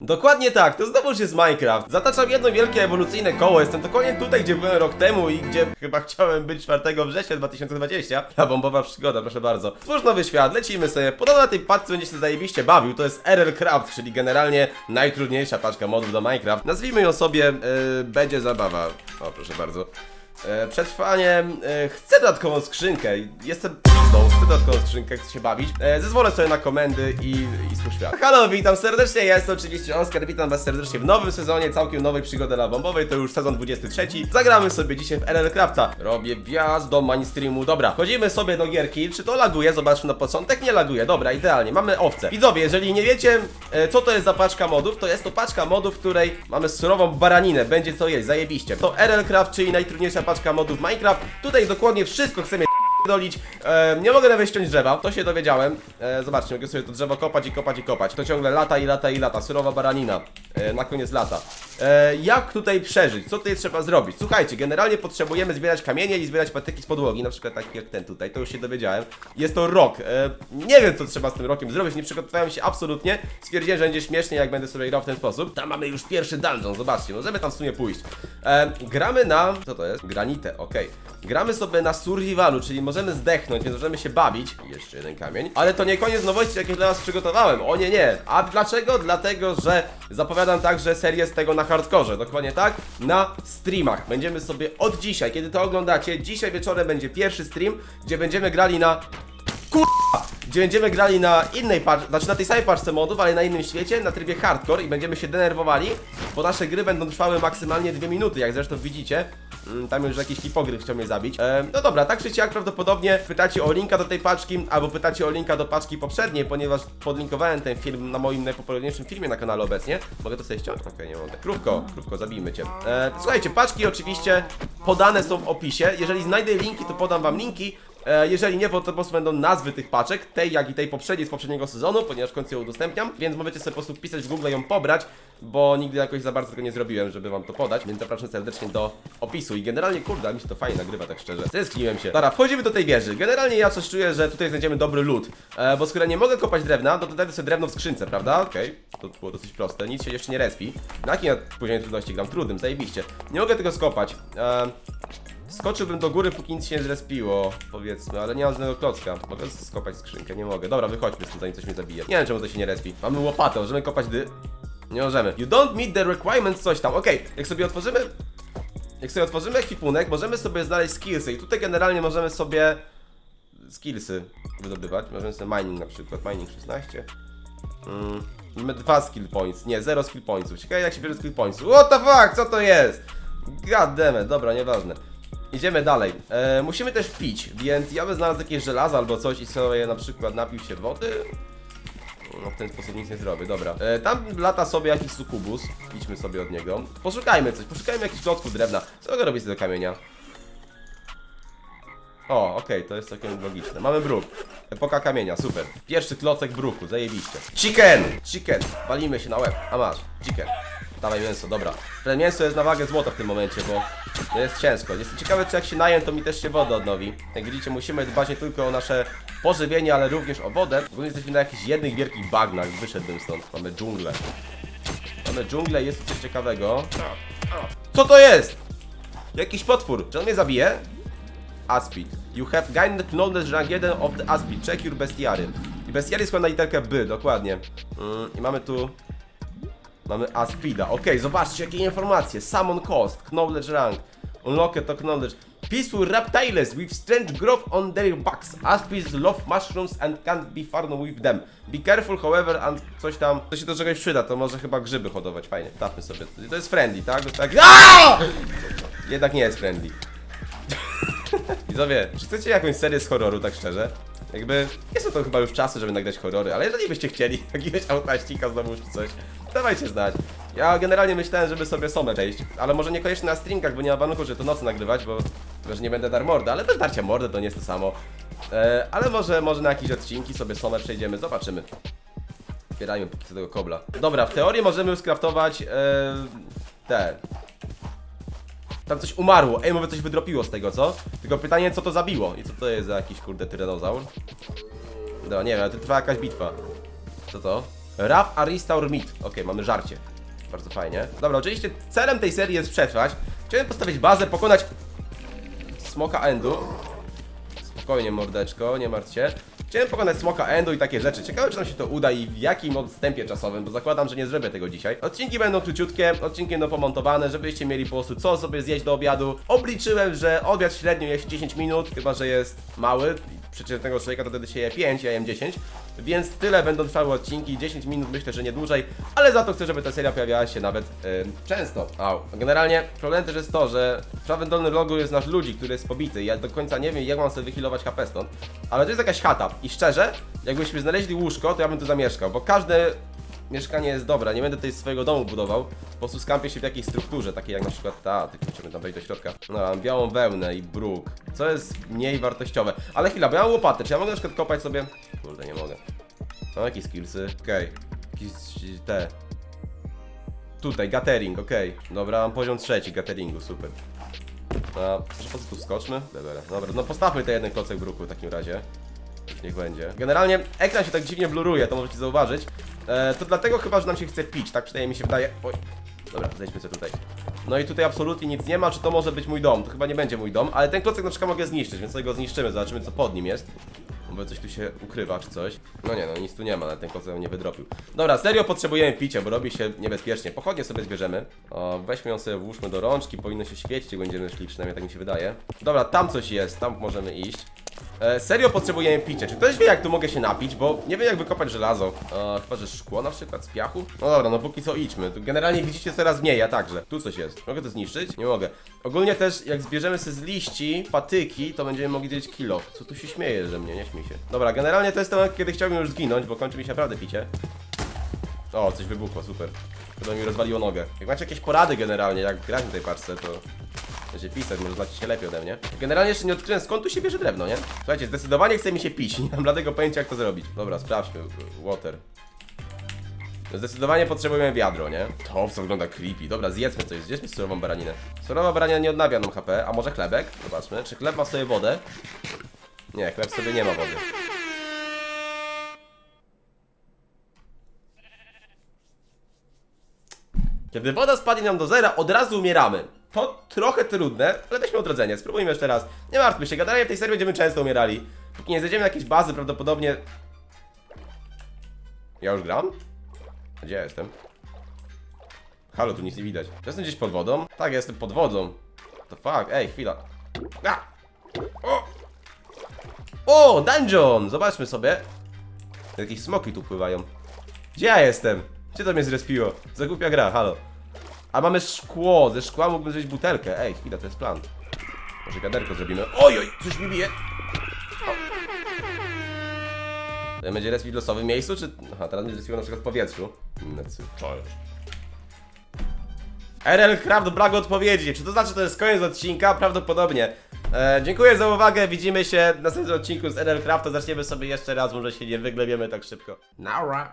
Dokładnie tak, to znowuż jest Minecraft. Zataczam jedno wielkie ewolucyjne koło, jestem dokładnie tutaj, gdzie byłem rok temu i gdzie chyba chciałem być 4 września 2020. Ta bombowa przygoda, proszę bardzo. Twórz nowy świat, lecimy sobie. Podobno na tej paczce będzie się zajebiście bawił, to jest RL Craft, czyli generalnie najtrudniejsza paczka modów do Minecraft. Nazwijmy ją sobie yy, Będzie Zabawa. O, proszę bardzo. E, Przetrwaniem e, chcę dodatkową skrzynkę. Jestem pizdą, chcę dodatkową skrzynkę, chcę się bawić. E, zezwolę sobie na komendy i, i świat. Halo, witam serdecznie, ja jestem oczywiście Oskar, witam was serdecznie w nowym sezonie, całkiem nowej przygody dla bombowej, to już sezon 23. Zagramy sobie dzisiaj w RL Crafta. Robię wjazd do mainstreamu, dobra, chodzimy sobie do gierki, czy to laguje, zobaczmy na początek, nie laguje, dobra, idealnie, mamy owce. Widzowie, jeżeli nie wiecie, e, co to jest za paczka modów, to jest to paczka modów, w której mamy surową baraninę, będzie co jeść, zajebiście. To RL Craft, czyli najtrudniejsza paczka modów Minecraft, tutaj dokładnie wszystko chcemy dolić. E, nie mogę nawet ściąć drzewa, to się dowiedziałem. E, zobaczcie, mogę sobie to drzewo kopać i kopać i kopać. To ciągle lata i lata i lata, surowa baranina. E, na koniec lata. E, jak tutaj przeżyć? Co tutaj trzeba zrobić? Słuchajcie, generalnie potrzebujemy zbierać kamienie i zbierać patyki z podłogi, na przykład taki jak ten tutaj, to już się dowiedziałem. Jest to rok. E, nie wiem, co trzeba z tym rokiem zrobić, nie przygotowałem się absolutnie. Stwierdziłem, że będzie śmiesznie, jak będę sobie grał w ten sposób. Tam mamy już pierwszy dungeon, zobaczcie, możemy tam w sumie pójść. E, gramy na... co to jest? Granitę, okej. Gramy sobie na survivalu, czyli możemy zdechnąć, więc możemy się bawić. Jeszcze jeden kamień. Ale to nie koniec nowości, jakie dla was przygotowałem. O nie, nie. A dlaczego? Dlatego, że zapowiadam także serię z tego na hardkorze. Dokładnie tak. Na streamach. Będziemy sobie od dzisiaj, kiedy to oglądacie, dzisiaj wieczorem będzie pierwszy stream, gdzie będziemy grali na gdzie będziemy grali na innej paczce, znaczy na tej samej paczce modów, ale na innym świecie, na trybie hardcore i będziemy się denerwowali, bo nasze gry będą trwały maksymalnie dwie minuty, jak zresztą widzicie. Mm, Tam już jakiś hipogryf chciał mnie zabić. E, no dobra, tak czy siak prawdopodobnie pytacie o linka do tej paczki, albo pytacie o linka do paczki poprzedniej, ponieważ podlinkowałem ten film na moim najpopularniejszym filmie na kanale obecnie. Mogę to sobie ściąć? Okej, nie mogę. Krówko, krówko, zabijmy cię. E, słuchajcie, paczki oczywiście podane są w opisie. Jeżeli znajdę linki, to podam wam linki. E, Jeżeli nie, to po prostu będą nazwy tych paczek, tej jak i tej poprzedniej z poprzedniego sezonu, ponieważ w końcu ją udostępniam, więc możecie sobie po prostu wpisać w Google ją pobrać, bo nigdy jakoś za bardzo tego nie zrobiłem, żeby wam to podać, więc zapraszam serdecznie do opisu i generalnie, kurde, mi się to fajnie nagrywa, tak szczerze. Zeskniłem się. Dobra, wchodzimy do tej wieży. Generalnie ja coś czuję, że tutaj znajdziemy dobry lód, e, bo skoro nie mogę kopać drewna, to dodajmy sobie drewno w skrzynce, prawda? Okej, to było dosyć proste, nic się jeszcze nie respi. Na jakim ja poziomie trudności gram? Trudnym, zajebiście. Nie mogę tego skopać. E, Skoczyłbym do góry, póki nic się nie zrespiło, powiedzmy, ale nie mam żadnego klocka. Mogę skopać skrzynkę, nie mogę. Dobra, wychodźmy stąd, zanim coś mnie zabije. Nie wiem, czemu to się nie respi. Mamy łopatę, możemy kopać dy... Nie możemy. You don't meet the requirements, coś tam. Okej, jak sobie otworzymy... Jak sobie otworzymy ekwipunek, możemy sobie znaleźć skillsy i tutaj generalnie możemy sobie skillsy wydobywać. Możemy sobie mining na przykład, mining 16. Mm, mamy dwa skill points, nie, zero skill pointsów. Ciekawe jak się bierze skill points. What the fuck, co to jest? God damn it, dobra, nieważne. Idziemy dalej. E, musimy też pić, więc ja bym znalazł jakieś żelazo albo coś i sobie na przykład napił się wody. No w ten sposób nic nie zrobię, dobra. E, tam lata sobie jakiś sukubus, idźmy sobie od niego. Poszukajmy coś, poszukajmy jakichś klocków drewna. Co mogę robić z tego kamienia? O, okej, to jest całkiem logiczne. Mamy bruk. Epoka kamienia, super. Pierwszy klocek bruku, zajebiście. Chicken! Chicken! Walimy się na łeb. A masz, chicken. Dawaj mięso, dobra. Ten mięso jest na wagę złota w tym momencie, bo to jest ciężko. Jestem ciekawy, czy jak się najem, to mi też się woda odnowi. Jak widzicie, musimy dbać nie tylko o nasze pożywienie, ale również o wodę. W ogóle jesteśmy na jakichś jednych wielkich bagnach. Wyszedłbym stąd. Mamy dżunglę. Mamy dżunglę, jest coś ciekawego. Co to jest? Jakiś potwór. Czy on mnie zabije? Aspid. You have gained knowledge rank 1 of the Aspid. Check your bestiary. I bestiary składa na literkę B, dokładnie. Mm, I mamy tu... Mamy Aspida. Okej, zobaczcie jakie informacje. Summon cost, knowledge rank. Unlocked to knowledge. Peaceful reptiles with strange growth on their backs. Aspids love mushrooms and can't be farmed with them. Be careful however and coś tam. To się do czegoś przyda, to może chyba grzyby hodować. Fajnie, tapmy sobie. To jest friendly, tak? Tak... Jednak nie jest friendly. Widzowie, czy chcecie jakąś serię z horroru, tak szczerze? Jakby, nie są to chyba już czasy, żeby nagrać horrory, ale jeżeli byście chcieli jakiegoś autaścika znowu czy coś, dawajcie znać. Ja generalnie myślałem, żeby sobie somę przejść, ale może niekoniecznie na streamkach, bo nie ma warunku, że to nocy nagrywać, bo że nie będę dar mordę, ale bez darcia mordy to nie jest to samo. E, ale może, może na jakieś odcinki sobie somę przejdziemy, zobaczymy. Zbierajmy póki co tego kobla. Dobra, w teorii możemy skraftować e, te tam coś umarło. Ej, może coś wydropiło z tego, co? Tylko pytanie, co to zabiło? I co to jest za jakiś, kurde, tyranozaur? Dobra, nie wiem, ale to trwa jakaś bitwa. Co to? Raf Aristaur Meat. Okej, mamy żarcie. Bardzo fajnie. Dobra, oczywiście celem tej serii jest przetrwać. Chciałem postawić bazę, pokonać Smoka Endu. Spokojnie, mordeczko, nie martw się. Chciałem pokonać Smoka Endu i takie rzeczy. Ciekawe, czy nam się to uda i w jakim odstępie czasowym, bo zakładam, że nie zrobię tego dzisiaj. Odcinki będą króciutkie, odcinki będą pomontowane, żebyście mieli po prostu co sobie zjeść do obiadu. Obliczyłem, że obiad średnio jest 10 minut, chyba że jest mały. Przeciętnego człowieka to wtedy się je 5, ja jem 10. Więc tyle będą trwały odcinki, 10 minut myślę, że nie dłużej, ale za to chcę, żeby ta seria pojawiała się nawet yy, często. Au. Generalnie problem też jest to, że w prawym dolnym rogu jest nasz ludzi, który jest pobity. Ja do końca nie wiem, jak mam sobie wyhealować HP stąd. Ale to jest jakaś chata i szczerze, jakbyśmy znaleźli łóżko, to ja bym tu zamieszkał, bo każde mieszkanie jest dobre. Nie będę tutaj swojego domu budował. Po prostu skampię się w jakiejś strukturze, takiej jak na przykład ta, tylko musimy tam wejść do środka. No, mam białą wełnę i bruk. Co jest mniej wartościowe. Ale chwila, bo ja mam łopatę. Czy ja mogę na przykład kopać sobie... Kurde, nie mogę. Mam jakieś skillsy. Okej. Jakieś te... Tutaj, gathering, okej. Dobra, mam poziom trzeci gatheringu, super. A, może po co tu skoczmy? Dobra, dobra, no postawmy ten jeden klocek bruku w takim razie. Niech będzie. Generalnie ekran się tak dziwnie bluruje, to możecie zauważyć. E, to dlatego chyba, że nam się chce pić, tak przynajmniej mi się wydaje. Oj. Dobra, zejdźmy sobie tutaj. No i tutaj absolutnie nic nie ma, czy to może być mój dom? To chyba nie będzie mój dom, ale ten klocek na przykład mogę zniszczyć, więc sobie go zniszczymy, zobaczymy co pod nim jest. Bo coś tu się ukrywa, czy coś. No nie, no nic tu nie ma, ale ten klocek nie wydropił. Dobra, serio potrzebujemy picia, bo robi się niebezpiecznie. Pochodnie sobie zbierzemy. O, weźmy ją sobie, włóżmy do rączki, powinno się świecić, jak będziemy szli, przynajmniej tak mi się wydaje. Dobra, tam coś jest, tam możemy iść. E, serio potrzebujemy picia. Czy ktoś wie jak tu mogę się napić? Bo nie wiem jak wykopać żelazo. E, chyba, że szkło na przykład z piachu? No dobra, no póki co idźmy. Tu generalnie widzicie coraz mniej, ja także. Tu coś jest. Mogę to zniszczyć? Nie mogę. Ogólnie też jak zbierzemy sobie z liści patyki, to będziemy mogli dzielić kilo. Co tu się śmieje że mnie? Nie śmiej się. Dobra, generalnie to jest temat, kiedy chciałbym już zginąć, bo kończy mi się naprawdę picie. O, coś wybuchło, super. Chyba mi rozwaliło nogę. Jak macie jakieś porady generalnie, jak grać na tej parce, to Będziecie pisać, może znacie się lepiej ode mnie. Generalnie jeszcze nie odkryłem skąd tu się bierze drewno, nie? Słuchajcie, zdecydowanie chce mi się pić, nie mam bladego pojęcia jak to zrobić. Dobra, sprawdźmy. Water. Zdecydowanie potrzebujemy wiadro, nie? To wygląda creepy. Dobra, zjedzmy coś, zjedzmy surową baraninę. Surowa baranina nie odnawia nam HP, a może chlebek? Zobaczmy, czy chleb ma sobie wodę? Nie, chleb sobie nie ma wody. Kiedy woda spadnie nam do zera, od razu umieramy. To trochę trudne, ale weźmy odrodzenie. Spróbujmy jeszcze raz. Nie martwmy się, gadanie w tej serii będziemy często umierali. Póki nie zejdziemy na jakieś bazy, prawdopodobnie... Ja już gram? Gdzie ja jestem? Halo, tu nic nie widać. Czy Jestem gdzieś pod wodą? Tak, ja jestem pod wodą. To fuck, ej, chwila. A! O! o, dungeon! Zobaczmy sobie. Jakieś smoki tu pływają. Gdzie ja jestem? Gdzie to mnie zrespiło? Zagłupia gra, halo. A mamy szkło, ze szkła mógłbym zrobić butelkę. Ej, chwila, to jest plan. Może wiaderko zrobimy. Oj, coś mi bije. O. Będzie respi w losowym miejscu, czy... Aha, teraz będzie respił na przykład w powietrzu. Necy, co. RL Craft, brak odpowiedzi. Czy to znaczy, że to jest koniec odcinka? Prawdopodobnie. E, dziękuję za uwagę, widzimy się w następnym odcinku z RL. To zaczniemy sobie jeszcze raz, może się nie wyglebiemy tak szybko. Nara.